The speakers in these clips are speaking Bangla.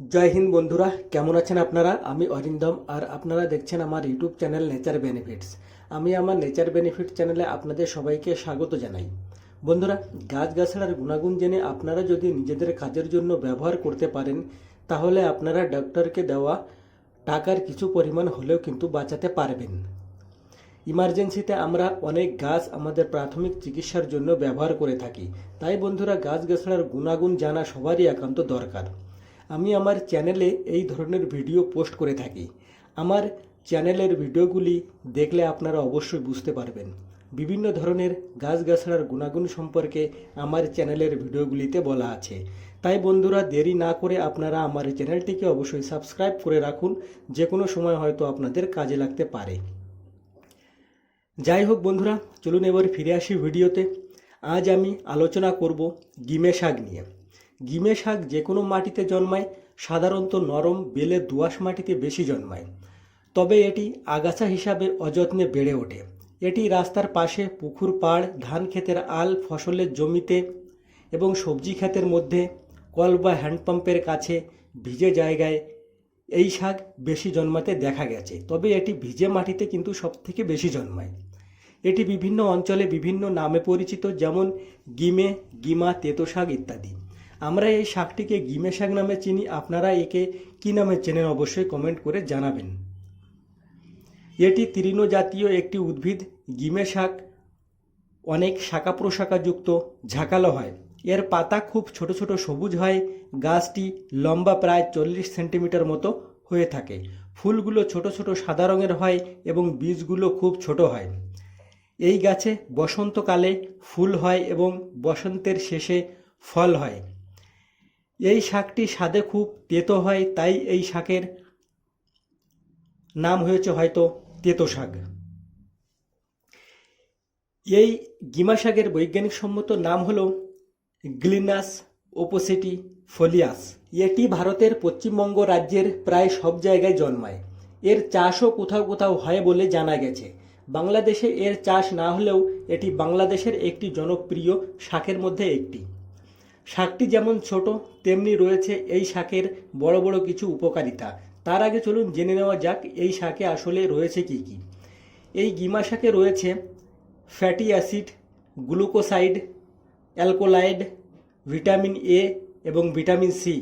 জয় হিন্দ বন্ধুরা, কেমন আছেন আপনারা? আমি অরিন্দম আর আপনারা দেখছেন আমার ইউটিউব চ্যানেল নেচার বেনিফিটস আমি আমার নেচার বেনিফিট চ্যানেলে আপনাদের সবাইকে স্বাগত জানাই। বন্ধুরা গাছগাছড়ার গুণাগুণ জেনে আপনারা যদি নিজেদের কাজের জন্য ব্যবহার করতে পারেন, তাহলে আপনারা ডক্টরকে দেওয়া টাকার কিছু পরিমাণ হলেও কিন্তু বাঁচাতে পারবেন। ইমার্জেন্সিতে আমরা অনেক গাছ আমাদের প্রাথমিক চিকিৎসার জন্য ব্যবহার করে থাকি। তাই বন্ধুরা গাছগাছড়ার গুণাগুণ জানা সবারই একান্ত দরকার। আমি আমার চ্যানেলে এই ধরনের ভিডিও পোস্ট করে থাকি। আমার চ্যানেলের ভিডিওগুলি দেখলে আপনারা অবশ্যই বুঝতে পারবেন। বিভিন্ন ধরনের গাছগাছড়ার গুণাগুণ সম্পর্কে আমার চ্যানেলের ভিডিওগুলিতে বলা আছে। তাই বন্ধুরা, দেরি না করে আপনারা আমার চ্যানেলটিকে অবশ্যই সাবস্ক্রাইব করে রাখুন। যে কোনো সময় হয়তো আপনাদের কাজে লাগতে পারে। যাই হোক বন্ধুরা, চলুন এবার ফিরে আসি ভিডিওতে। আজ আমি আলোচনা করব গিমে শাক নিয়ে। গিমে শাক যে কোনো মাটিতে জন্মায়, সাধারণত নরম, বেলে দোআঁশ মাটিতে বেশি জন্মায়। তবে এটি আগাছা হিসাবে অযত্নে বেড়ে ওঠে। এটি রাস্তার পাশে পুকুর, পাড়, ধান ক্ষেতের আল, ফসলের জমিতে এবং সবজি ক্ষেতের মধ্যে, কল বা হ্যান্ডপাম্পের কাছে ভিজে জায়গায় এই শাক বেশি জন্মাতে দেখা গেছে। তবে এটি ভিজে মাটিতে কিন্তু সবথেকে বেশি জন্মায়। এটি বিভিন্ন অঞ্চলে বিভিন্ন নামে পরিচিত, যেমন গিমে, গিমা, তেতো শাক ইত্যাদি। আমরা এই শাকটিকে গিমে শাক নামে চিনি, আপনারা একে কী নামে চেনেন অবশ্যই কমেন্ট করে জানাবেন। এটি তৃণ জাতীয় একটি উদ্ভিদ, গিমে শাক, অনেক শাখা প্রশাখাযুক্ত ঝাঁকালো হয়। এর পাতা খুব ছোট ছোট সবুজ হয়, গাছটি লম্বা প্রায় চল্লিশ সেন্টিমিটার মতো হয়ে থাকে। ফুলগুলো ছোট ছোট সাদা রঙের হয় এবং বীজগুলো খুব ছোট হয়। এই গাছে বসন্তকালে ফুল হয় এবং বসন্তের শেষে ফল হয়। এই শাকটি স্বাদে খুব তেতো হয়, তাই এই শাকের নাম হয়েছে হয়তো তেতো শাক। এই গিমা শাকের বৈজ্ঞানিক সম্মত নাম হল গ্লিনাস ওপোসিটি ফোলিয়াস। এটি ভারতের পশ্চিমবঙ্গ রাজ্যের প্রায় সব জায়গায় জন্মায়। এর চাষও কোথাও কোথাও হয় বলে জানা গেছে। বাংলাদেশে এর চাষ না হলেও এটি বাংলাদেশের একটি জনপ্রিয় শাকের মধ্যে একটি। শাকটি যেমন ছোট, তেমনি রয়েছে এই শাকের বড় বড় কিছু উপকারিতা। তার আগে চলুন জেনে নেওয়া যাক এই শাকে আসলে রয়েছে কি কি। এই গিমা শাকে রয়েছে fatty acid, glucoside, alkaloid, vitamin A এবং ভিটামিন সি।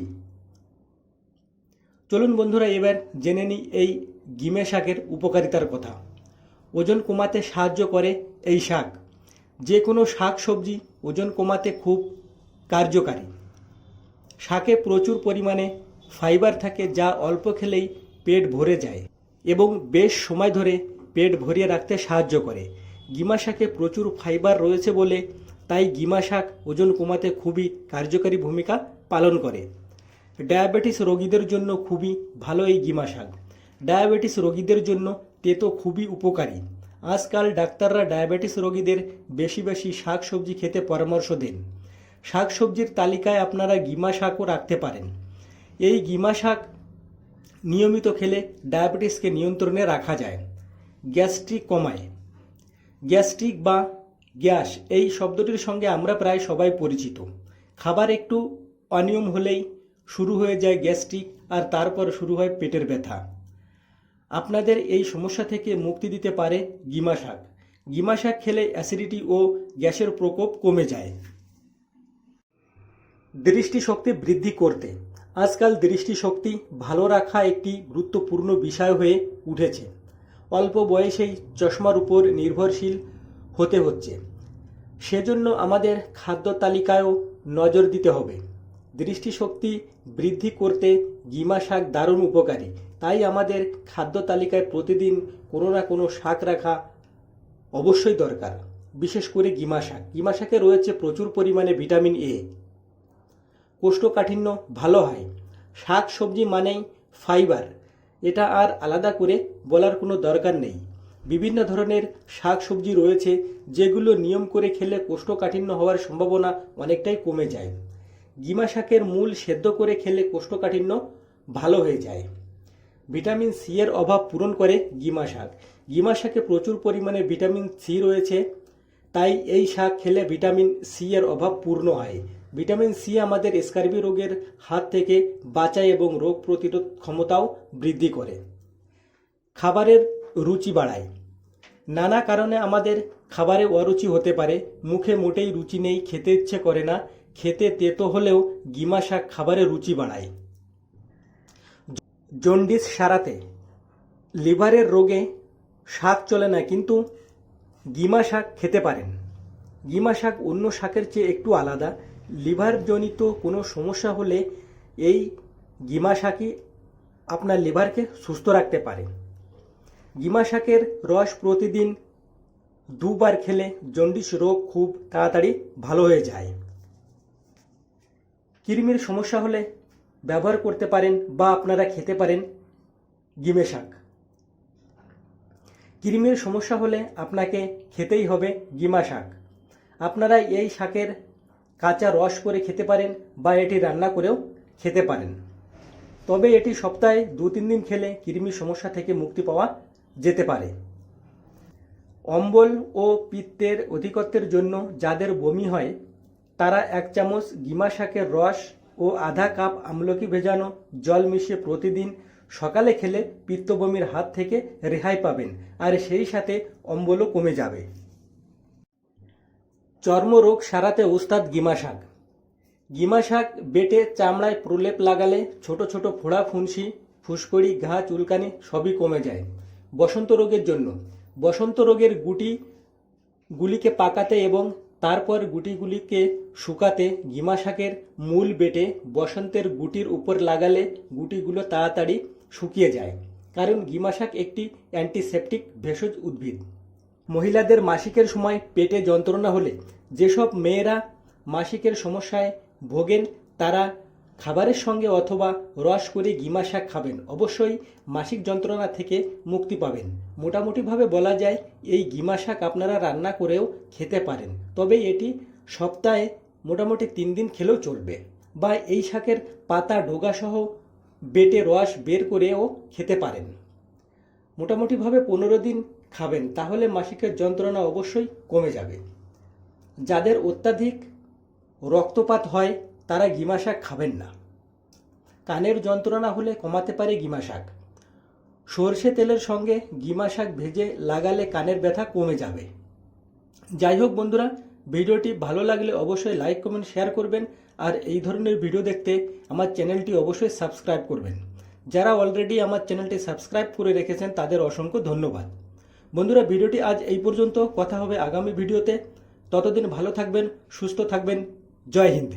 চলুন বন্ধুরা এবার জেনে নিই এই গিমে শাকের উপকারিতার কথা। ওজন কমাতে সাহায্য করে এই শাক। যে কোনো শাক সবজি ওজন কমাতে খুব কার্যকারী। শাকে প্রচুর পরিমাণে ফাইবার থাকে যা অল্প খেলেই পেট ভরে যায় এবং বেশ সময় ধরে পেট ভরিয়ে রাখতে সাহায্য করে। গিমা শাকে প্রচুর ফাইবার রয়েছে বলে তাই গিমা শাক ওজন কমাতে খুবই কার্যকারী ভূমিকা পালন করে। ডায়াবেটিস রোগীদের জন্য খুবই ভালো এই গিমা শাক। ডায়াবেটিস রোগীদের জন্য তেতো খুবই উপকারী। আজকাল ডাক্তাররা ডায়াবেটিস রোগীদের বেশি বেশি শাক সবজি খেতে পরামর্শ দেন। শাক সবজির তালিকায় আপনারা গিমা শাকও রাখতে পারেন। এই গিমা শাক নিয়মিত খেলে ডায়াবেটিসকে নিয়ন্ত্রণে রাখা যায়। গ্যাস্ট্রিক কমায়। গ্যাস্ট্রিক বা গ্যাস এই শব্দটির সঙ্গে আমরা প্রায় সবাই পরিচিত। খাবার একটু অনিয়ম হলেই শুরু হয়ে যায় গ্যাস্ট্রিক আর তারপর শুরু হয় পেটের ব্যথা। আপনাদের এই সমস্যা থেকে মুক্তি দিতে পারে গিমা শাক। গিমা শাক খেলে অ্যাসিডিটি ও গ্যাসের প্রকোপ কমে যায়। দৃষ্টিশক্তি বৃদ্ধি করতে। আজকাল দৃষ্টিশক্তি ভালো রাখা একটি গুরুত্বপূর্ণ বিষয় হয়ে উঠেছে। অল্প বয়সেই চশমার উপর নির্ভরশীল হতে হচ্ছে। সেজন্য আমাদের খাদ্য তালিকায়ও নজর দিতে হবে। দৃষ্টিশক্তি বৃদ্ধি করতে গিমা শাক দারুণ উপকারী। তাই আমাদের খাদ্য তালিকায় প্রতিদিন কোনো না কোনো শাক রাখা অবশ্যই দরকার। বিশেষ করে গিমা শাক। গিমা শাকে রয়েছে প্রচুর পরিমাণে ভিটামিন এ। কোষ্ঠকাঠিন্য ভালো হয়। শাক সবজি মানেই ফাইবার। এটা আর আলাদা করে বলার কোনো দরকার নেই। বিভিন্ন ধরনের শাক সবজি রয়েছে যেগুলো নিয়ম করে খেলে কোষ্ঠকাঠিন্য হওয়ার সম্ভাবনা অনেকটাই কমে যায়। গিমা শাকের মূল সেদ্ধ করে খেলে কোষ্ঠকাঠিন্য ভালো হয়ে যায়। ভিটামিন সি এর অভাব পূরণ করে গিমা শাক। গিমা শাকে প্রচুর পরিমাণে ভিটামিন সি রয়েছে, তাই এই শাক খেলে ভিটামিন সি এর অভাব পূর্ণ হয়। ভিটামিন সি আমাদের স্কার্বি রোগের হাত থেকে বাঁচায় এবং রোগ প্রতিরোধ ক্ষমতাও বৃদ্ধি করে। খাবারের রুচি বাড়ায়। নানা কারণে আমাদের খাবারে অরুচি হতে পারে, মুখে মোটেই রুচি নেই, খেতে ইচ্ছে করে না, খেতে তেতো হলেও গিমা শাক খাবারে রুচি বাড়ায়। জন্ডিস সারাতে লিভারের রোগে শাক চলে না, কিন্তু গিমা শাক খেতে পারেন। গিমা শাক অন্য শাকের চেয়ে একটু আলাদা লিভারজনিত কোনো সমস্যা হলে এই গিমা শাকই আপনার লিভারকে সুস্থ রাখতে পারে। গিমা শাকের রস প্রতিদিন দুবার খেলে জন্ডিস রোগ খুব তাড়াতাড়ি ভালো হয়ে যায়। কৃমির সমস্যা হলে ব্যবহার করতে পারেন বা আপনারা খেতে পারেন গিমে শাক কৃমির সমস্যা হলে আপনাকে খেতেই হবে গিমা শাক আপনারা এই শাকের কাঁচা রস করে খেতে পারেন বা এটি রান্না করেও খেতে পারেন। তবে এটি সপ্তাহে দু তিন দিন খেলে কৃমির সমস্যা থেকে মুক্তি পাওয়া যেতে পারে। অম্বল ও পিত্তের অধিকত্বের জন্য যাদের বমি হয়, তারা এক চামচ গিমা শাকের রস ও আধা কাপ আমলকি ভেজানো জল মিশিয়ে প্রতিদিন সকালে খেলে পিত্তবমির হাত থেকে রেহাই পাবেন, আর সেই সাথে অম্বলও কমে যাবে। চর্মরোগ সারাতে উস্তাদ গিমা শাক গিমা শাক বেটে চামড়ায় প্রলেপ লাগালে ছোট ছোট ফোড়া ফুনসি ফুসকড়ি ঘা, চুলকানি সবই কমে যায়। বসন্ত রোগের জন্য। বসন্ত রোগের গুটি গুলিকে পাকাতে এবং তারপর গুটিগুলিকে শুকাতে গিমা শাকের মূল বেটে বসন্তের গুটির উপর লাগালে গুটিগুলো তাড়াতাড়ি শুকিয়ে যায়। কারণ গিমা শাক একটি অ্যান্টিসেপটিক ভেষজ উদ্ভিদ। মহিলাদের মাসিকের সময় পেটে যন্ত্রণা হলে যেসব মেয়েরা মাসিকের সমস্যায় ভোগেন, তারা খাবারের সঙ্গে অথবা রস করে গিমা শাক খাবেন। অবশ্যই মাসিক যন্ত্রণা থেকে মুক্তি পাবেন। মোটামুটিভাবে বলা যায়, এই গিমা শাক আপনারা রান্না করেও খেতে পারেন। তবে এটি সপ্তাহে মোটামুটি তিন দিন খেলেও চলবে বা এই শাকের পাতা, ডোগাসহ বেটে রস বের করেও খেতে পারেন। মোটামুটিভাবে পনেরো দিন খাবেন, তাহলে মাসিকের যন্ত্রণা অবশ্যই কমে যাবে। যাদের অত্যাধিক রক্তপাত হয়, তারা গিমা শাক খাবেন না। কানের যন্ত্রণা হলে কমাতে পারে গিমা শাক। সর্ষে তেলের সঙ্গে গিমা শাক ভেজে লাগালে কানের ব্যথা কমে যাবে। যাই হোক বন্ধুরা, ভিডিওটি ভালো লাগলে অবশ্যই লাইক, কমেন্ট, শেয়ার করবেন আর এই ধরনের ভিডিও দেখতে আমার চ্যানেলটি অবশ্যই সাবস্ক্রাইব করবেন। যারা অলরেডি আমার চ্যানেলটি সাবস্ক্রাইব করে রেখেছেন, তাদের অসংখ্য ধন্যবাদ। বন্ধুরা, ভিডিওটি আজ এই পর্যন্ত। কথা হবে আগামী ভিডিওতে। ততদিন ভালো থাকবেন, সুস্থ থাকবেন। জয় হিন্দ।